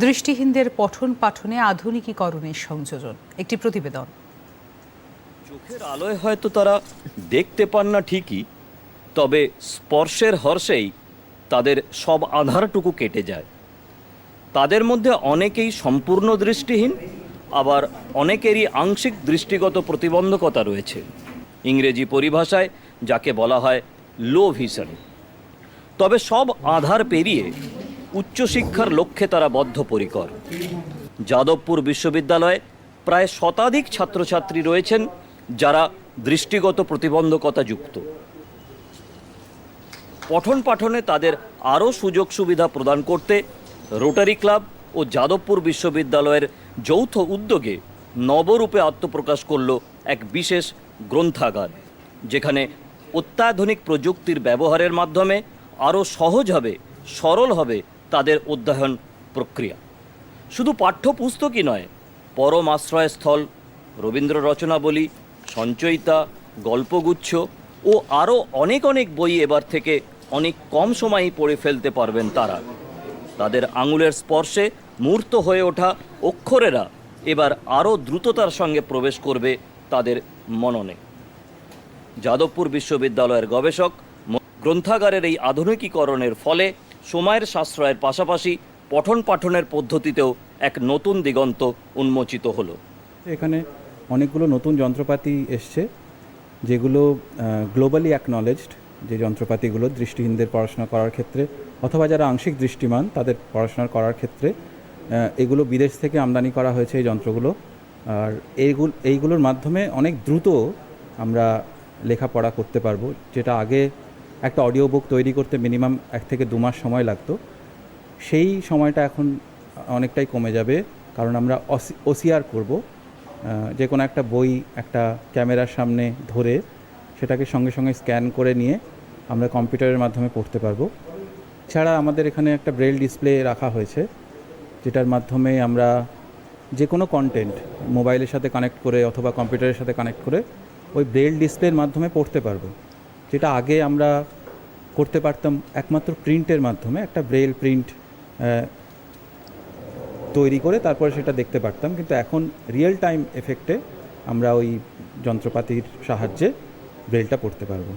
দৃষ্টিহীনদের পঠন পাঠনে আধুনিকীকরণের সংযোজন, একটি প্রতিবেদন। চোখের আলোয় হয়তো তারা দেখতে পান না ঠিকই, তবে স্পর্শের হর্ষেই তাদের সব আধারটুকু কেটে যায়। তাদের মধ্যে অনেকেই সম্পূর্ণ দৃষ্টিহীন, আবার অনেকেরই আংশিক দৃষ্টিগত প্রতিবন্ধকতা রয়েছে। ইংরেজি পরিভাষায় যাকে বলা হয় লো ভিশন তবে সব আধার পেরিয়ে উচ্চশিক্ষার লক্ষ্যে তারা বদ্ধপরিকর। যাদবপুর বিশ্ববিদ্যালয়ে প্রায় শতাধিক ছাত্রছাত্রী রয়েছেন যারা দৃষ্টিগত প্রতিবন্ধকতা যুক্ত। পঠন পাঠনে তাদের আরও সুযোগ সুবিধা প্রদান করতে রোটারি ক্লাব ও যাদবপুর বিশ্ববিদ্যালয়ের যৌথ উদ্যোগে নবরূপে আত্মপ্রকাশ করল এক বিশেষ গ্রন্থাগার, যেখানে অত্যাধুনিক প্রযুক্তির ব্যবহারের মাধ্যমে আরও সহজ হবে, সরল হবে তাদের অধ্যয়ন প্রক্রিয়া। শুধু পাঠ্যপুস্তকই নয়, পরম আশ্রয়স্থল, রবীন্দ্র রচনাবলী, সঞ্চয়িতা, গল্পগুচ্ছ ও আরও অনেক অনেক বই এবার থেকে অনেক কম সময়ই পড়ে ফেলতে পারবেন তারা। তাদের আঙুলের স্পর্শে মূর্ত হয়ে ওঠা অক্ষরেরা এবার আরও দ্রুততার সঙ্গে প্রবেশ করবে তাদের মননে। যাদবপুর বিশ্ববিদ্যালয়ের গবেষক, গ্রন্থাগারের এই আধুনিকীকরণের ফলে সময়ের সাশ্রয়ের পাশাপাশি পঠন পাঠনের পদ্ধতিতেও এক নতুন দিগন্ত উন্মোচিত হলো। এখানে অনেকগুলো নতুন যন্ত্রপাতি এসছে, যেগুলো গ্লোবালি অ্যাকনলেজড যে যন্ত্রপাতিগুলো দৃষ্টিহীনদের পড়াশোনা করার ক্ষেত্রে অথবা যারা আংশিক দৃষ্টিমান তাদের পড়াশোনা করার ক্ষেত্রে এগুলো বিদেশ থেকে আমদানি করা হয়েছে এই যন্ত্রগুলো। আর এইগুলো, এইগুলোর মাধ্যমে অনেক দ্রুত আমরা লেখাপড়া করতে পারব, যেটা আগে একটা অডিও বুক তৈরি করতে মিনিমাম এক থেকে দু মাস সময় লাগতো। সেই সময়টা এখন অনেকটাই কমে যাবে, কারণ আমরা ওসিআর করব। যে কোনো একটা বই একটা ক্যামেরার সামনে ধরে সেটাকে সঙ্গে সঙ্গে স্ক্যান করে নিয়ে আমরা কম্পিউটারের মাধ্যমে পড়তে পারব। ছাড়া আমাদের এখানে একটা ব্রেল ডিসপ্লে রাখা হয়েছে, যেটার মাধ্যমে আমরা যে কোনো কন্টেন্ট মোবাইলের সাথে কানেক্ট করে অথবা কম্পিউটারের সাথে কানেক্ট করে ওই ব্রেল ডিসপ্লের মাধ্যমে পড়তে পারব। যেটা আগে আমরা করতে পারতাম একমাত্র প্রিন্টের মাধ্যমে, একটা ব্রেল প্রিন্ট তৈরি করে তারপরে সেটা দেখতে পারতাম। কিন্তু এখন রিয়েল টাইম এফেক্টে আমরা ওই যন্ত্রপাতির সাহায্যে ব্রেলটা পড়তে পারব।